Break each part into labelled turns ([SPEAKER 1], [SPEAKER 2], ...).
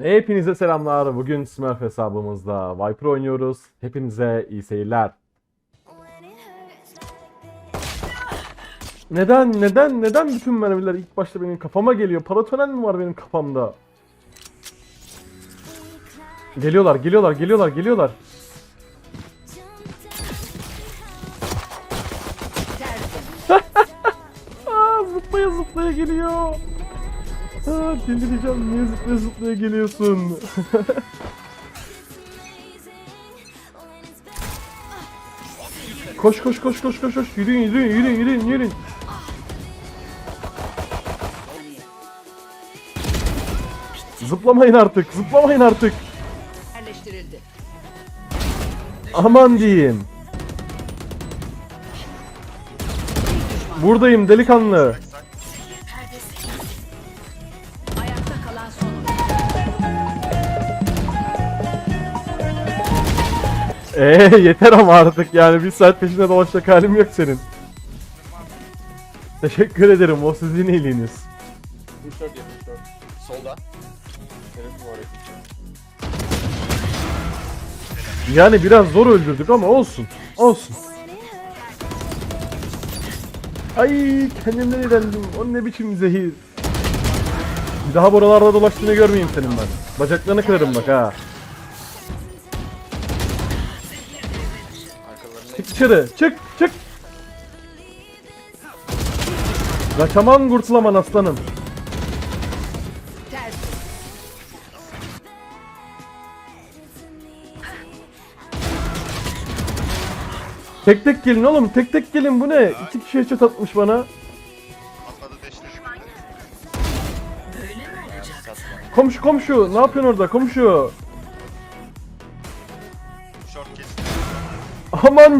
[SPEAKER 1] Hepinize selamlar. Bugün Smurf hesabımızda Viper oynuyoruz. Hepinize iyi seyirler. Neden, neden, neden bütün mermiler ilk başta benim kafama geliyor? Paratonen mi var benim kafamda? Geliyorlar, geliyorlar, geliyorlar, geliyorlar. Aa, zıplaya zıplaya geliyor. Aa, delireceğim. Niye zıplaya zıplaya geliyorsun? koş koş koş koş koş koş. Yürüyün yürüyün yürüyün yürüyün yürüyün. Zıplamayın artık. Zıplamayın artık. Aman diyeyim. Buradayım delikanlı. Eee yeter ama artık yani bir saat peşinde dolaşacak halim yok senin. Teşekkür ederim o sizin iyiliğiniz.
[SPEAKER 2] Push short ya push short. Solda. Senin var
[SPEAKER 1] Yani biraz zor öldürdük ama olsun. Olsun. Ay kendimden eğlendim. O ne biçim zehir. Bir daha buralarda dolaştığını görmeyeyim senin ben. Bacaklarını kırarım bak ha. Dışarı. Çık çık. Kaçaman kurtulaman aslanım. Tek tek gelin oğlum. Tek tek gelin bu ne? İki kişi headshot atmış bana. Komşu komşu. Ne yapıyorsun orada komşu?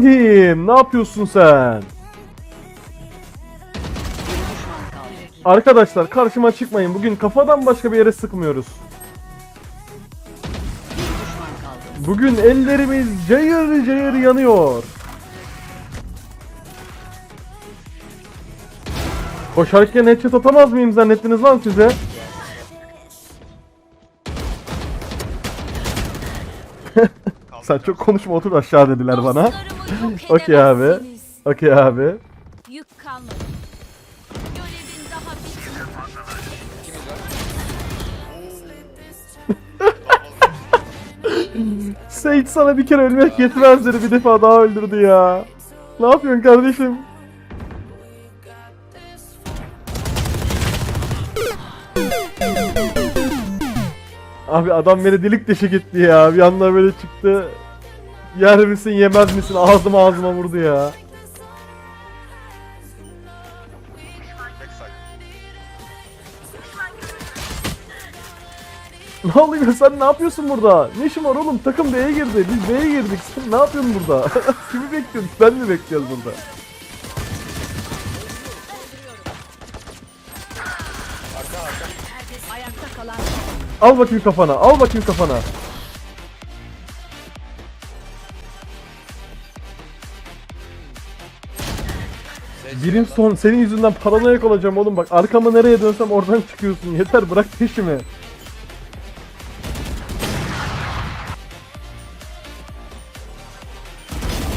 [SPEAKER 1] Diyeyim. Ne yapıyorsun sen? Arkadaşlar karşıma çıkmayın. Bugün kafadan başka bir yere sıkmıyoruz. Bugün ellerimiz cayır cayır yanıyor. Koşarken headshot atamaz mıyım zannettiniz lan size? Sen çok konuşma otur aşağı dediler bana. Okey abi. Okey abi.
[SPEAKER 3] Yük kalmadı. Görevin daha bitmedi.
[SPEAKER 1] Sage sana bir kere ölmek yetmez dedi bir defa daha öldürdü ya. Ne yapıyorsun kardeşim? Abi adam beni delik deşik etti ya. Bir anda böyle çıktı. Yer misin yemez misin? Ağzıma ağzıma vurdu ya. Ne oluyor sen ne yapıyorsun burada? Ne işin var oğlum? Takım B'ye girdi. Biz B'ye girdik. Sen ne yapıyorsun burada? Kimi bekliyorsun? Ben mi bekliyoruz burada? Al bakayım kafana. Al bakayım kafana. Birim son senin yüzünden paranoyak olacağım oğlum bak arkama nereye dönsem oradan çıkıyorsun yeter bırak peşimi.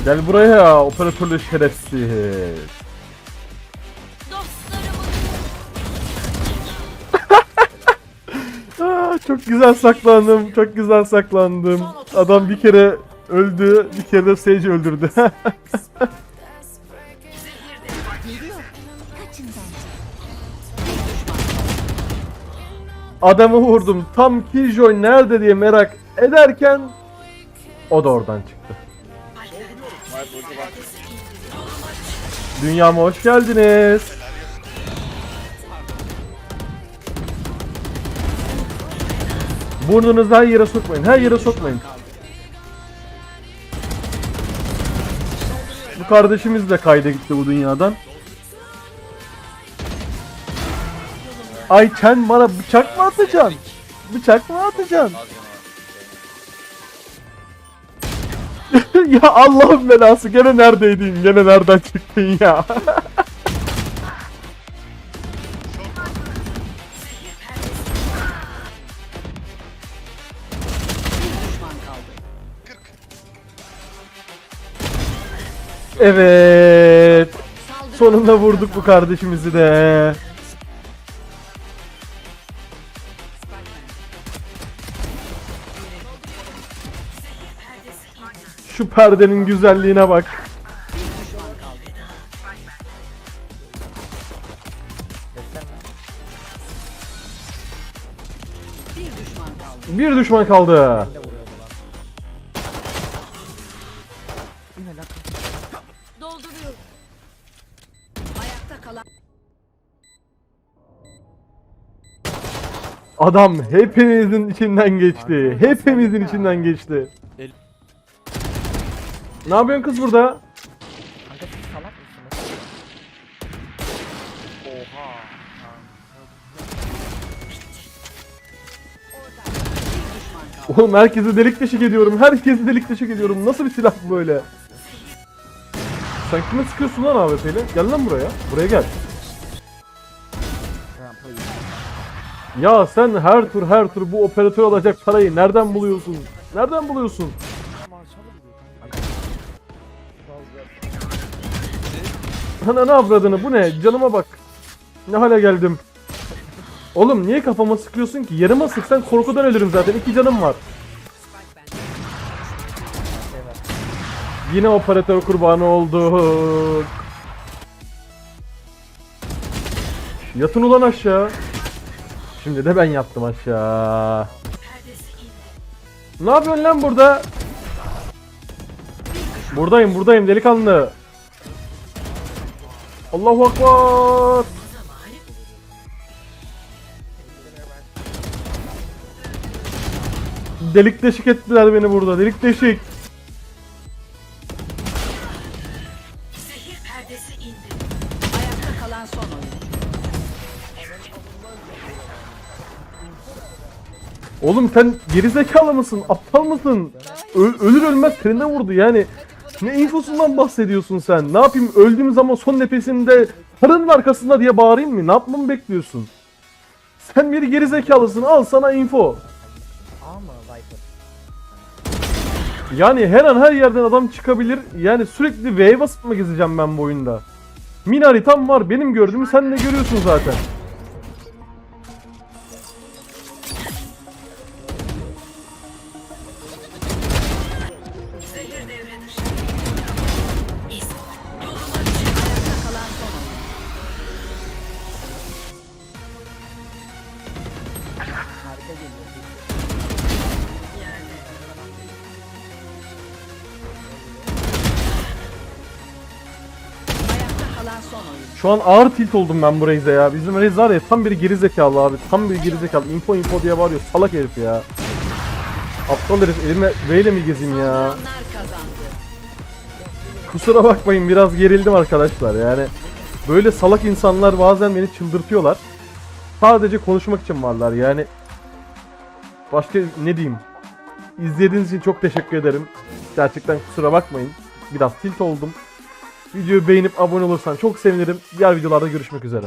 [SPEAKER 1] Gel buraya operatörlü şerefsiz. Çok güzel saklandım çok güzel saklandım. Adam bir kere öldü bir kere de Sage öldürdü. Adamı vurdum. Tam Killjoy nerede diye merak ederken o da oradan çıktı. Dünyama hoş geldiniz. Burnunuzu her yere sokmayın. Her yere sokmayın. Bu kardeşimiz de kayda gitti bu dünyadan. Ay sen bana bıçak mı atacaksın? Bıçak mı atacaksın? ya Allah'ın belası gene neredeydin? Gene nereden çıktın ya? Evet. Sonunda vurduk bu kardeşimizi de. Şu perdenin güzelliğine bak.
[SPEAKER 4] bir düşman kaldı.
[SPEAKER 1] Bir düşman kaldı.
[SPEAKER 3] Dolduruyorum.
[SPEAKER 4] Ayakta kalan
[SPEAKER 1] Adam hepimizin içinden geçti. Hepimizin içinden geçti.
[SPEAKER 2] El-
[SPEAKER 1] Ne yapıyorsun kız burada?
[SPEAKER 5] Kanka siz salak mısınız? Oha.
[SPEAKER 1] Oğlum herkesi delik deşik ediyorum. Herkesi delik deşik ediyorum. Nasıl bir silah bu böyle? Sen kime sıkıyorsun lan AWP'yle? Gel lan buraya. Buraya gel. Ya sen her tur her tur bu operatör alacak parayı nereden buluyorsun? Nereden buluyorsun? Ana ne avradını bu ne? Canıma bak. Ne hale geldim. Oğlum niye kafama sıkıyorsun ki? Yarıma sıksan korkudan ölürüm zaten. İki canım var. Yine operatör kurbanı olduk. Yatın ulan aşağı. Şimdi de ben yattım aşağı. Ne yapıyorsun lan burada? Buradayım buradayım delikanlı. Allahu Akbar. Delik deşik ettiler beni burada. Delik deşik. Oğlum sen gerizekalı mısın? Aptal mısın? Ö- ölür ölmez trene vurdu yani. Ne infosundan bahsediyorsun sen? Ne yapayım öldüğüm zaman son nefesimde karının arkasında diye bağırayım mı? Ne yapmamı bekliyorsun? Sen bir gerizekalısın al sana info. Yani her an her yerden adam çıkabilir. Yani sürekli V'ye basıp mı gezeceğim ben bu oyunda? Min haritam var benim gördüğümü sen de görüyorsun zaten. Şu an ağır tilt oldum ben bu Reis'e ya. Bizim Reis var ya tam bir gerizekalı abi. Tam bir gerizekalı. Info info diye bağırıyor. Salak herif ya. Aptal herif. Elime V mi gezeyim ya? Kusura bakmayın biraz gerildim arkadaşlar yani. Böyle salak insanlar bazen beni çıldırtıyorlar. Sadece konuşmak için varlar yani. Başka ne diyeyim? İzlediğiniz için çok teşekkür ederim. Gerçekten kusura bakmayın. Biraz tilt oldum. Videoyu beğenip abone olursan çok sevinirim. Diğer videolarda görüşmek üzere.